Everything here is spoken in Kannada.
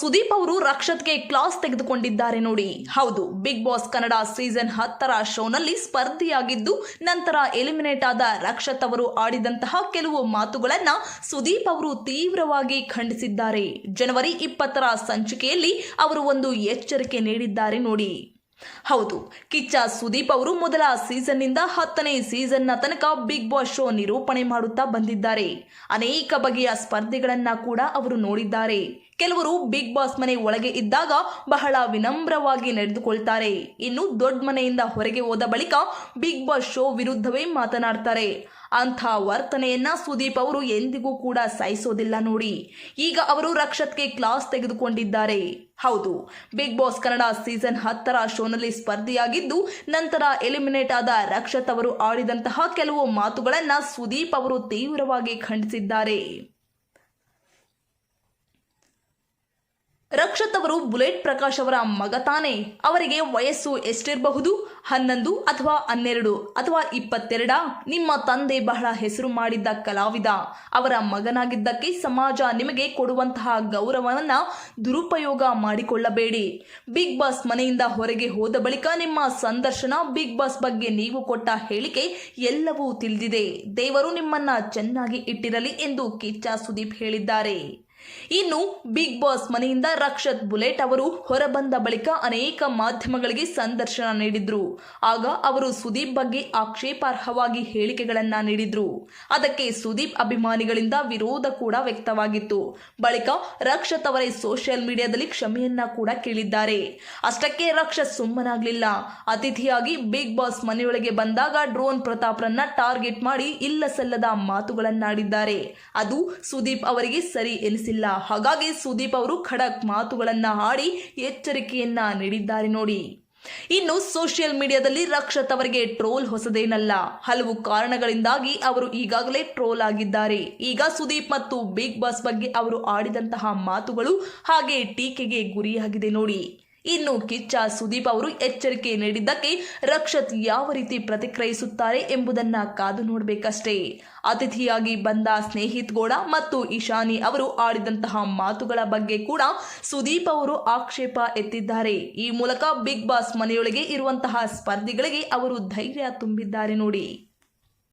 ಸುದೀಪ್ ಅವರು ರಕ್ಷತ್ಗೆ ಕ್ಲಾಸ್ ತೆಗೆದುಕೊಂಡಿದ್ದಾರೆ ನೋಡಿ. ಹೌದು, ಬಿಗ್ ಬಾಸ್ ಕನ್ನಡ ಸೀಸನ್ ಹತ್ತರ ಶೋನಲ್ಲಿ ಸ್ಪರ್ಧಿಯಾಗಿದ್ದು, ನಂತರ ಎಲಿಮಿನೇಟ್ ಆದ ರಕ್ಷತ್ ಅವರು ಆಡಿದಂತಹ ಕೆಲವು ಮಾತುಗಳನ್ನ ಸುದೀಪ್ ಅವರು ತೀವ್ರವಾಗಿ ಖಂಡಿಸಿದ್ದಾರೆ. ಜನವರಿ ಇಪ್ಪತ್ತರ ಸಂಚಿಕೆಯಲ್ಲಿ ಅವರು ಒಂದು ಎಚ್ಚರಿಕೆ ನೀಡಿದ್ದಾರೆ ನೋಡಿ. ಹೌದು, ಕಿಚ್ಚ ಸುದೀಪ್ ಅವರು ಮೊದಲ ಸೀಸನ್ನಿಂದ ಹತ್ತನೇ ಸೀಸನ್ನ ತನಕ ಬಿಗ್ ಬಾಸ್ ಶೋ ನಿರೂಪಣೆ ಮಾಡುತ್ತಾ ಬಂದಿದ್ದಾರೆ. ಅನೇಕ ಬಗೆಯ ಸ್ಪರ್ಧೆಗಳನ್ನ ಕೂಡ ಅವರು ನೋಡಿದ್ದಾರೆ. ಕೆಲವರು ಬಿಗ್ ಬಾಸ್ ಮನೆ ಒಳಗೆ ಇದ್ದಾಗ ಬಹಳ ವಿನಮ್ರವಾಗಿ ನಡೆದುಕೊಳ್ತಾರೆ. ಇನ್ನು ದೊಡ್ಡ ಮನೆಯಿಂದ ಹೊರಗೆ ಹೋದ ಬಳಿಕ ಬಿಗ್ ಬಾಸ್ ಶೋ ವಿರುದ್ಧವೇ ಮಾತನಾಡ್ತಾರೆ. ಅಂಥ ವರ್ತನೆಯನ್ನ ಸುದೀಪ್ ಅವರು ಎಂದಿಗೂ ಕೂಡ ಸಹಿಸೋದಿಲ್ಲ ನೋಡಿ. ಈಗ ಅವರು ರಕ್ಷತ್ಗೆ ಕ್ಲಾಸ್ ತೆಗೆದುಕೊಂಡಿದ್ದಾರೆ. ಹೌದು, ಬಿಗ್ ಬಾಸ್ ಕನ್ನಡ ಸೀಸನ್ ಹತ್ತರ ಶೋನಲ್ಲಿ ಸ್ಪರ್ಧಿಯಾಗಿದ್ದು, ನಂತರ ಎಲಿಮಿನೇಟ್ ಆದ ರಕ್ಷತ್ ಅವರು ಆಡಿದಂತಹ ಕೆಲವು ಮಾತುಗಳನ್ನ ಸುದೀಪ್ ಅವರು ತೀವ್ರವಾಗಿ ಖಂಡಿಸಿದ್ದಾರೆ. ರಕ್ಷತ್ ಅವರು ಬುಲೆಟ್ ಪ್ರಕಾಶ್ ಅವರ ಮಗ ತಾನೇ. ಅವರಿಗೆ ವಯಸ್ಸು ಎಷ್ಟಿರಬಹುದು? ಹನ್ನೊಂದು ಅಥವಾ ಹನ್ನೆರಡು ಅಥವಾ ಇಪ್ಪತ್ತೆರಡ? ನಿಮ್ಮ ತಂದೆ ಬಹಳ ಹೆಸರು ಮಾಡಿದ್ದ ಕಲಾವಿದ. ಅವರ ಮಗನಾಗಿದ್ದಕ್ಕೆ ಸಮಾಜ ನಿಮಗೆ ಕೊಡುವಂತಹ ಗೌರವವನ್ನ ದುರುಪಯೋಗ ಮಾಡಿಕೊಳ್ಳಬೇಡಿ. ಬಿಗ್ ಬಾಸ್ ಮನೆಯಿಂದ ಹೊರಗೆ ಹೋದ ಬಳಿಕ ನಿಮ್ಮ ಸಂದರ್ಶನ ಬಿಗ್ ಬಾಸ್ ಬಗ್ಗೆ ನೀವು ಕೊಟ್ಟ ಹೇಳಿಕೆ ಎಲ್ಲವೂ ತಿಳಿದಿದೆ. ದೇವರು ನಿಮ್ಮನ್ನ ಚೆನ್ನಾಗಿ ಇಟ್ಟಿರಲಿ ಎಂದು ಕಿಚ್ಚ ಸುದೀಪ್ ಹೇಳಿದ್ದಾರೆ. ಇನ್ನು ಬಿಗ್ ಬಾಸ್ ಮನೆಯಿಂದ ರಕ್ಷತ್ ಬುಲೆಟ್ ಅವರು ಹೊರಬಂದ ಬಳಿಕ ಅನೇಕ ಮಾಧ್ಯಮಗಳಿಗೆ ಸಂದರ್ಶನ ನೀಡಿದ್ರು. ಆಗ ಅವರು ಸುದೀಪ್ ಬಗ್ಗೆ ಆಕ್ಷೇಪಾರ್ಹವಾಗಿ ಹೇಳಿಕೆಗಳನ್ನ ನೀಡಿದ್ರು. ಅದಕ್ಕೆ ಸುದೀಪ್ ಅಭಿಮಾನಿಗಳಿಂದ ವಿರೋಧ ಕೂಡ ವ್ಯಕ್ತವಾಗಿತ್ತು. ಬಳಿಕ ರಕ್ಷತ್ ಅವರೇ ಸೋಷಿಯಲ್ ಮೀಡಿಯಾದಲ್ಲಿ ಕ್ಷಮೆಯನ್ನ ಕೂಡ ಕೇಳಿದ್ದಾರೆ. ಅಷ್ಟಕ್ಕೆ ರಕ್ಷತ್ ಸುಮ್ಮನಾಗ್ಲಿಲ್ಲ. ಅತಿಥಿಯಾಗಿ ಬಿಗ್ ಬಾಸ್ ಮನೆಯೊಳಗೆ ಬಂದಾಗ ಡ್ರೋನ್ ಪ್ರತಾಪ್ರನ್ನ ಟಾರ್ಗೆಟ್ ಮಾಡಿ ಇಲ್ಲ ಸಲ್ಲದ ಮಾತುಗಳನ್ನಾಡಿದ್ದಾರೆ. ಅದು ಸುದೀಪ್ ಅವರಿಗೆ ಸರಿ ಎನಿಸಿಲ್ಲ. ಹಾಗಾಗಿ ಸುದೀಪ್ ಅವರು ಖಡಕ್ ಮಾತುಗಳನ್ನು ಆಡಿ ಎಚ್ಚರಿಕೆಯನ್ನ ನೀಡಿದ್ದಾರೆ ನೋಡಿ. ಇನ್ನು ಸೋಷಿಯಲ್ ಮೀಡಿಯಾದಲ್ಲಿ ರಕ್ಷತ್ ಅವರಿಗೆ ಟ್ರೋಲ್ ಹೊಸದೇನಲ್ಲ. ಹಲವು ಕಾರಣಗಳಿಂದಾಗಿ ಅವರು ಈಗಾಗಲೇ ಟ್ರೋಲ್ ಆಗಿದ್ದಾರೆ. ಈಗ ಸುದೀಪ್ ಮತ್ತು ಬಿಗ್ ಬಾಸ್ ಬಗ್ಗೆ ಅವರು ಆಡಿದಂತಹ ಮಾತುಗಳು ಹಾಗೆ ಟೀಕೆಗೆ ಗುರಿಯಾಗಿದೆ ನೋಡಿ. ಇನ್ನು ಕಿಚ್ಚ ಸುದೀಪ್ ಅವರು ಎಚ್ಚರಿಕೆ ನೀಡಿದ್ದಕ್ಕೆ ರಕ್ಷತ್ ಯಾವ ರೀತಿ ಪ್ರತಿಕ್ರಿಯಿಸುತ್ತಾರೆ ಎಂಬುದನ್ನ ಕಾದು ನೋಡಬೇಕಷ್ಟೇ. ಅತಿಥಿಯಾಗಿ ಬಂದ ಸ್ನೇಹಿತ್ ಗೌಡ ಮತ್ತು ಇಶಾನಿ ಅವರು ಆಡಿದಂತಹ ಮಾತುಗಳ ಬಗ್ಗೆ ಕೂಡ ಸುದೀಪ್ ಅವರು ಆಕ್ಷೇಪ ಎತ್ತಿದ್ದಾರೆ. ಈ ಮೂಲಕ ಬಿಗ್ ಬಾಸ್ ಮನೆಯೊಳಗೆ ಇರುವಂತಹ ಸ್ಪರ್ಧಿಗಳಿಗೆ ಅವರು ಧೈರ್ಯ ತುಂಬಿದ್ದಾರೆ ನೋಡಿ.